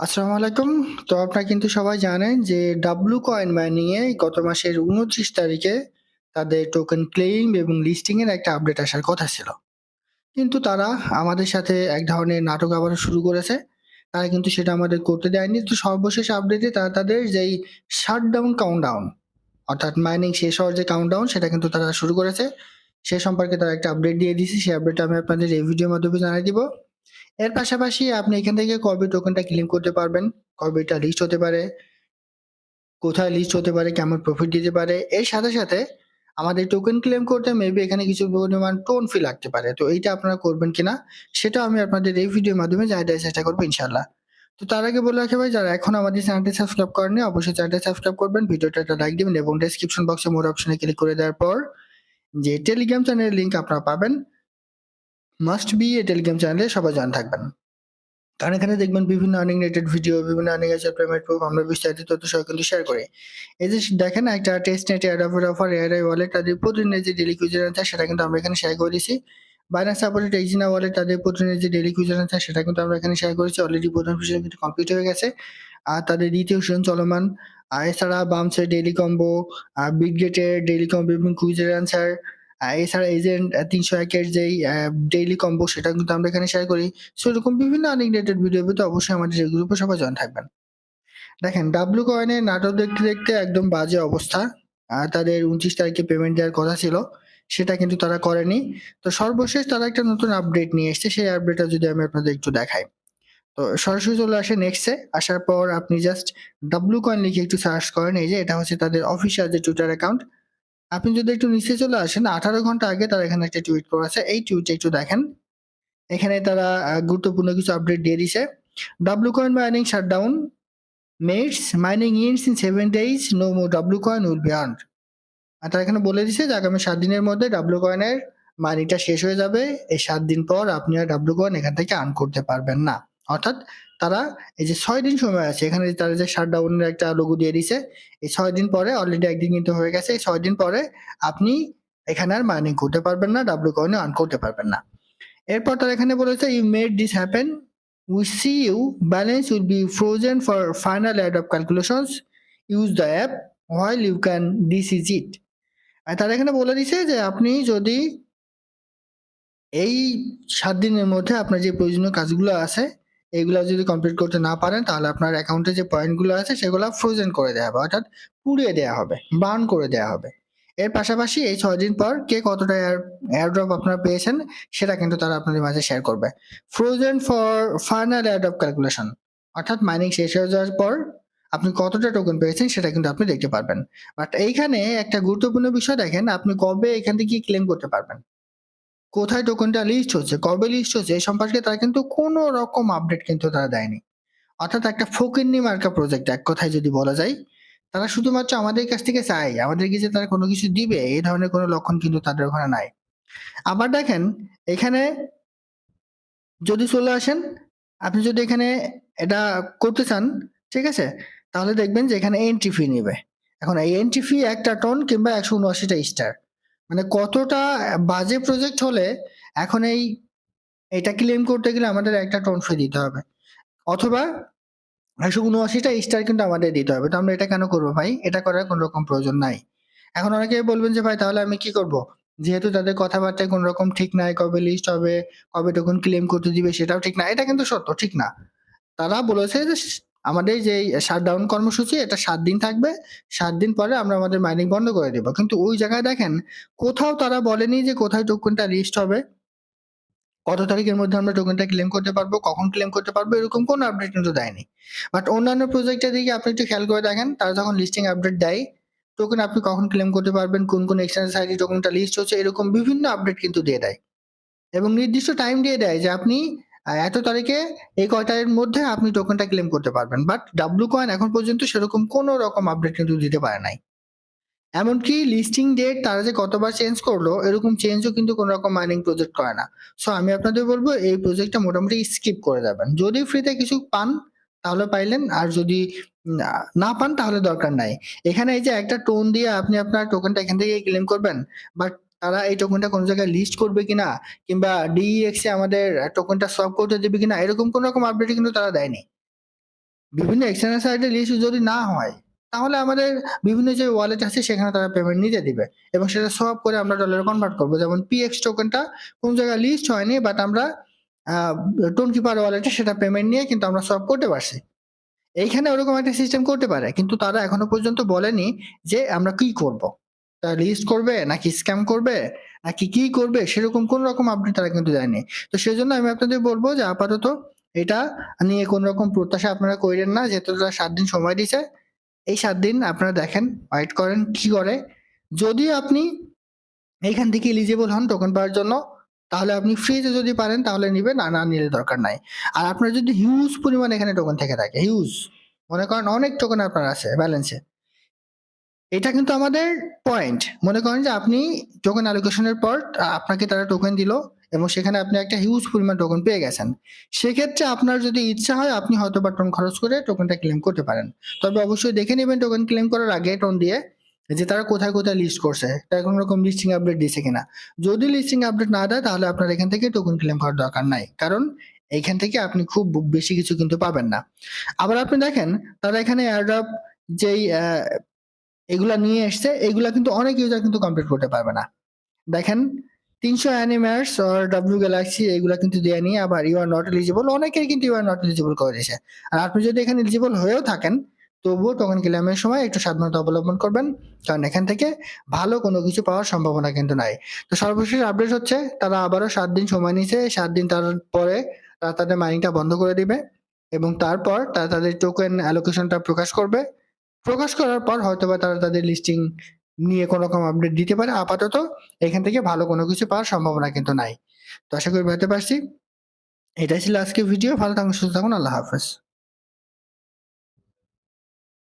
আসসালামু আলাইকুম। তো আপনারা কিন্তু সবাই জানেন যে ডাব্লু কয়েন মাইনিং এ গত মাসের ২৯ তারিখে তাদের টোকেন ক্লেইম এবং লিস্টিং এর একটা আপডেট আসার কথা ছিল। কিন্তু তারা আমাদের সাথে এক ধরনের নাটক আবার শুরু করেছে। তারা কিন্তু সেটা আমাদের করতে দেয়নি। তো সর্বশেষ আপডেটে তারা তাদের যেই শাটডাউন কাউন্টডাউন অর্থাৎ মাইনিং শেষ হওয়ার যে কাউন্টডাউন সেটা কিন্তু তারা শুরু করেছে। সে সম্পর্কে তারা একটা আপডেট দিয়ে দিয়েছে। সেই আপডেটটা আমি আপনাদের এই ভিডিওর মাধ্যমে জানিয়ে দিব। এর পাশাপাশি আপনি এখান থেকে কবে টোকেনটা ক্লেম করতে পারবেন, কবে এটা লিস্ট হতে পারে, কোথায় লিস্ট হতে পারে, কেমন প্রফিট দিতে পারে। এর সাথে, সাথে আমাদের টোকেন ক্লেম করতে মেবি এখানে কিছু পরিমাণ টোন ফি লাগতে পারে। তো এইটা আপনারা করবেন কিনা সেটা আমি আপনাদের এই ভিডিওর মাধ্যমে দেওয়ার চেষ্টা করব ইনশাল্লাহ তো তার আগে বলে রাখি ভাই যারা এখন আমাদের চ্যানেলটি সাবস্ক্রাইব করেননি অবশ্যই চ্যানেলটি সাবস্ক্রাইব করবেন। ভিডিওটা একটা লাইক দিবেন এবং ডেসক্রিপশন বক্সে মোর অপশনে ক্লিক করে দেওয়ার পর যে টেলিগ্রাম চ্যানেলের লিঙ্ক আপনারা পাবেন। মাস্ট বি এই টেলিগ্রাম চ্যানেলে সবাই জয়েন থাকবেন। কারণ এখানে দেখবেন বিভিন্ন আর্নিং রিলেটেড ভিডিও, বিভিন্ন আর্নিং এর পেমেন্ট প্রুফ আমরা বিস্তারিত তথ্য সহ কিন্তু শেয়ার করি। এই যে দেখেন একটা টেস্ট নেট এয়ারড্রপের অফার এআরআই ওয়ালেট তাদের প্রতিদিনের যে ডেইলি কুইজার আছে সেটা কিন্তু আমরা এখানে শেয়ার করে দিয়েছি। বাইন্যান্স সাপোর্টেড এইজিনা ওয়ালেট তাদের প্রতিদিনের যে ডেলি কুইজার আছে সেটা কিন্তু আমরা এখানে শেয়ার করেছি। অলরেডি প্রথম সেশন কিন্তু কমপ্লিট হয়ে গেছে। আর তাদের দ্বিতীয় সেশন চলমান। আর এছাড়া বামসের ডেইলি কম্বো, আ বিটগেটের ডেইলি কম্বো এবং কুইজের অ্যান্সার এছাড়া এজেন্ট আ ৩০১ এর যেই ডেইলি কম্বো সেটা কিন্তু আমরা এখানে শেয়ার করি। সো এরকম বিভিন্ন আর্নিং রিলেটেড ভিডিও পেতে অবশ্যই আমাদের এই গ্রুপে সবাই জয়েন থাকবেন। দেখেন ডাব্লু কয়েনের নাটক দেখতে, দেখতে একদম বাজে অবস্থা। তাদের ২৯ তারিখে পেমেন্ট দেওয়ার কথা ছিল। সেটা কিন্তু তারা করেনি। তো সর্বশেষ তারা একটা নতুন আপডেট নিয়ে এসেছে। সেই আপডেটটা যদি আমি আপনাদের একটু দেখাই। তো সরাসরি চলে আসেন এক্সে। আসার পর আপনি জাস্ট ডাব্লু কয়েন লিখে একটু সার্চ করেন। এই যে এটা হচ্ছে তাদের অফিসিয়াল যে টুইটার অ্যাকাউন্ট। আপনি যদি একটু নিচে চলে আসেন ১৮ ঘণ্টা আগে তারা এখানে একটা টুইট করেছে। এই টুইটটা একটু দেখেন। এখানে তারা গুরুত্বপূর্ণ কিছু আপডেট দিয়ে দিছে। W coin mining shutdown mates mining ends in seven days no more W coin will be earned. আর তারা এখানে বলে দিছে যে আগামী সাত দিনের মধ্যে ডাব্লু কয়েনের মাইনিংটা শেষ হয়ে যাবে। এই সাত দিন পর আপনি আর ডাব্লু কয়েন এখান থেকে আর্ন করতে পারবেন না। অর্থাৎ তারা এই যে ছয় দিন সময় আছে এখানে তারা যে শাটডাউনের একটা লোগো দিয়ে দিছে। এই ছয় দিন পরে অলরেডি একদিন কিন্তু হয়ে গেছে। এই ৬ দিন পরে আপনি এখানে আর মাইনিং করতে পারবেন না, ডাব্লু কয়েনও আর্ন করতে পারবেন না। এরপর তারা এখানে বলেছে you made this happen. We see you balance will be frozen for final airdrop calculations. Use the app while you can this is it. তারা এখানে বলে দিছে যে আপনি যদি এই সাত দিনের মধ্যে আপনার যে প্রয়োজনীয় কাজগুলো আছে এগুলা যদি কমপ্লিট করতে না পারেন তাহলে আপনার অ্যাকাউন্টে যে পয়েন্টগুলো আছে সেগুলো ফ্রোজেন করে দেওয়া হবে। অর্থাৎ পুড়িয়ে দেওয়া হবে, বার্ন করে দেওয়া হবে। এর পাশাপাশি এই ৬ দিন পর কে কতটা এয়ার এয়ারড্রপ আপনারা পেয়েছেন সেটা কিন্তু তারা আপনাদের মাঝে শেয়ার করবে। Frozen for final airdrop calculation অর্থাৎ মাইনিং শেষ হয়ে যাওয়ার পর আপনি কতটা টোকেন পেয়েছেন সেটা কিন্তু আপনি দেখতে পারবেন। বাট এইখানে একটা গুরুত্বপূর্ণ বিষয় দেখেন আপনি কবে এখান থেকে ক্লেম করতে পারবেন। কোথায় টোকেনটা লিস্ট হচ্ছে, কবে লিস্ট হচ্ছে এ সম্পর্কে তারা কিন্তু কোনো রকম আপডেট কিন্তু তারা দেয়নি। অর্থাৎ একটা ফকিন্নি মার্কা প্রজেক্ট এক কথায় যদি বলা যায়। তারা শুধুমাত্র আমাদের কাছ থেকে চায়, আমাদেরকে যে তারা কোনো কিছু দিবে এই ধরনের কোনো লক্ষণ কিন্তু তাদের ওখানে নাই। আবার দেখেন এখানে যদি চলে আসেন, আপনি যদি এখানে এটা করতে চান, ঠিক আছে? তাহলে দেখবেন যে এখানে এন্ট্রি ফি নিবে। এখন এই এন্ট্রি ফি একটা টন কিংবা একশো উনআশিটা স্টার। মানে কতটা বাজে প্রজেক্ট হলে এখন এই এটা ক্লেম করতে গেলে আমাদের ১ টা টন ফি দিতে হবে। অথবা একশো উনআশিটা স্টার কিন্তু আমাদের দিতে হবে। তো আমরা এটা কেন করব ভাই? এটা করার কোনো রকম প্রয়োজন নাই। এখন অনেকেই বলবেন যে ভাই তাহলে আমি কি করব? যেহেতু তাদের কথাবার্তায় কোনো রকম ঠিক নাই, কবে লিস্ট হবে, কবে টোকেন ক্লেম করতে দিবে সেটাও ঠিক না। এটা কিন্তু সত্য, ঠিক না। তারা বলেছে যে আমাদের যেই শাটডাউন কর্মসূচি এটা সাত দিন থাকবে। সাত দিন পরে আমরা আমাদের মাইনিং বন্ধ করে দেবো কিন্তু ওই জায়গায় দেখেন কোথাও তারা বলেনি যে কোথায় টোকেনটা লিস্ট হবে। কত তারিখের মধ্যে আমরা টোকেনটা ক্লেম করতে পারব, কখন ক্লেম করতে পারব এরকম কোনো আপডেট কিন্তু দেয়নি। বাট অন্যান্য প্রজেক্টের দিকে আপনি একটু খেয়াল করে দেখেন তারা যখন লিস্টিং আপডেট দেয়, টোকেন আপনি কখন ক্লেম করতে পারবেন, কোন, কোন এক্সচেঞ্জ সাইটে টোকেনটা লিস্ট হচ্ছে এরকম বিভিন্ন আপডেট কিন্তু দিয়ে দেয়। এবং নির্দিষ্ট টাইম দিয়ে দেয় যে আপনি এত তারিখে এই কয়টার মধ্যে আপনি টোকেনটা ক্লেম করতে পারবেন। বাট ডাব্লু কয়েন এখন পর্যন্ত সেরকম কোনো রকম আপডেট কিন্তু দিতে পারে নাই। এমনকি লিস্টিং ডেট তারা যে কতবার চেঞ্জ করল, এরকম চেঞ্জও কিন্তু কোনো রকম মাইনিং প্রজেক্ট করে না। সো আমি আপনাদের বলব, এই প্রজেক্টটা মোটামুটি স্কিপ করে যাবেন। যদি ফ্রিতে কিছু পান, তাহলে পাইলেন আর যদি না পান, তাহলে দরকার নাই। এখানে এই যে একটা টোন দিয়ে আপনি আপনার টোকেনটা এখান থেকে ক্লেম করবেন। বাট তারা এই টোকেনটা কোনো জায়গায় লিস্ট করবে কিনা কিংবা DEX এ আমাদের টোকেনটা সোয়াপ করতে দেবে কিনা, এরকম কোনো রকম আপডেট কিন্তু তারা দেয়নি। বিভিন্ন এক্সটার্নাল সাইটে লিস্ট যদি না হয়, তাহলে আমাদের বিভিন্ন যে ওয়ালেট আছে সেখানে তারা পেমেন্ট নিতে দিবে এবং সেটা সব করে আমরা ডলারে কনভার্ট করব। যেমন পিএক্স টোকেনটা কোন জায়গায় লিস্ট হয়নি বাট আমরা টোন কিপার ওয়ালেটে সেটা পেমেন্ট নিয়ে কিন্তু আমরা সব করতে পারছি। এইখানে ওরকম একটা সিস্টেম করতে পারে, কিন্তু তারা এখনও পর্যন্ত বলেনি যে আমরা কি করব। লিস্ট করবে, নাকি স্ক্যাম করবে, নাকি কি করবে, সেরকম কোন রকম আপডেট তারা কিন্তু দেয়নি তো সেই জন্য আমি আপনাদের বলব যে আপাতত এটা নিয়ে কোন রকম প্রত্যাশা আপনারা করেন না, যেহেতু তারা সাত দিন সময় দিছে এই সাত দিন আপনারা দেখেন ওয়েট করেন কি করে। যদি আপনি এইখান থেকে এলিজিবল হন টোকেন পাওয়ার জন্য, তাহলে আপনি ফ্রিতে যদি পারেন, তাহলে নিবেন, আর না নিলে দরকার নাই। আর আপনার যদি হিউজ পরিমাণ এখানে টোকেন থেকে থাকে হিউজ মনে করেন অনেক টোকেন আপনার আছে ব্যালেন্সে এটা কিন্তু আমাদের পয়েন্ট মনে করেন যে আপনি টোকেন অ্যালোকেশনের পর আপনাকে তারা টোকেন দিল এবং সেখানে আপনি একটা হিউজ পরিমাণ টোকেন পেয়ে গেছেন। সেক্ষেত্রে আপনার যদি ইচ্ছা হয়, আপনি হয়তো বা টোন খরচ করে টোকেনটা ক্লেম করতে পারেন। তবে অবশ্যই দেখে নেবেন টোকেন ক্লেম করার আগে টোন দিয়ে যে তারা কোথায় কোথায় লিস্ট করছে। তারা কোনো রকম লিস্টিং আপডেট দিয়েছে কিনা। যদি লিস্টিং আপডেট না দেয়, তাহলে আপনার এখান থেকে টোকেন ক্লেম করার দরকার নাই। কারণ এইখান থেকে আপনি খুব বেশি কিছু কিন্তু পাবেন না। আবার আপনি দেখেন, তারা এখানে এয়ারড্রপ যেই এগুলা নিয়ে এসছে, এগুলা কিন্তু অনেক ইউজার কিন্তু কমপ্লিট করতে পারবে না। দেখেন, তিনশো অ্যানিমার্স আর ডাব্লিউ গ্যালাক্সি এগুলা কিন্তু দেয়া নিয়ে আবার ইউ আর নট এলিজিবল অনেকের কিন্তু ইউ আর নট এলিজিবল করে দিয়েছে। আর আপনি যদি এখানে এলিজিবল হয়েও থাকেন, তবুও টোকেন ক্লেমের সময় একটু সাবধানতা অবলম্বন করবেন, কারণ এখান থেকে ভালো কোনো কিছু পাওয়ার সম্ভাবনা কিন্তু নাই। তো সর্বশেষ আপডেট হচ্ছে, তারা আবারও সাত দিন সময় নিয়েছে, সাত দিন তার পরে তারা তাদের মাইনিংটা বন্ধ করে দিবে এবং তারপর তারা তাদের টোকেন অ্যালোকেশনটা প্রকাশ করবে। প্রকাশ করার পর হয়তো বা তারা তাদের লিস্টিং নিয়ে কোনো রকম আপডেট দিতে পারে। আপাতত এখান থেকে ভালো কোনো কিছু পাওয়ার সম্ভাবনা কিন্তু নাই। তো আশা করি বুঝতে পারছি। এটাই ছিল আজকে ভিডিও ভালো থাকুন, সুস্থ থাকুন। আল্লাহ হাফেজ।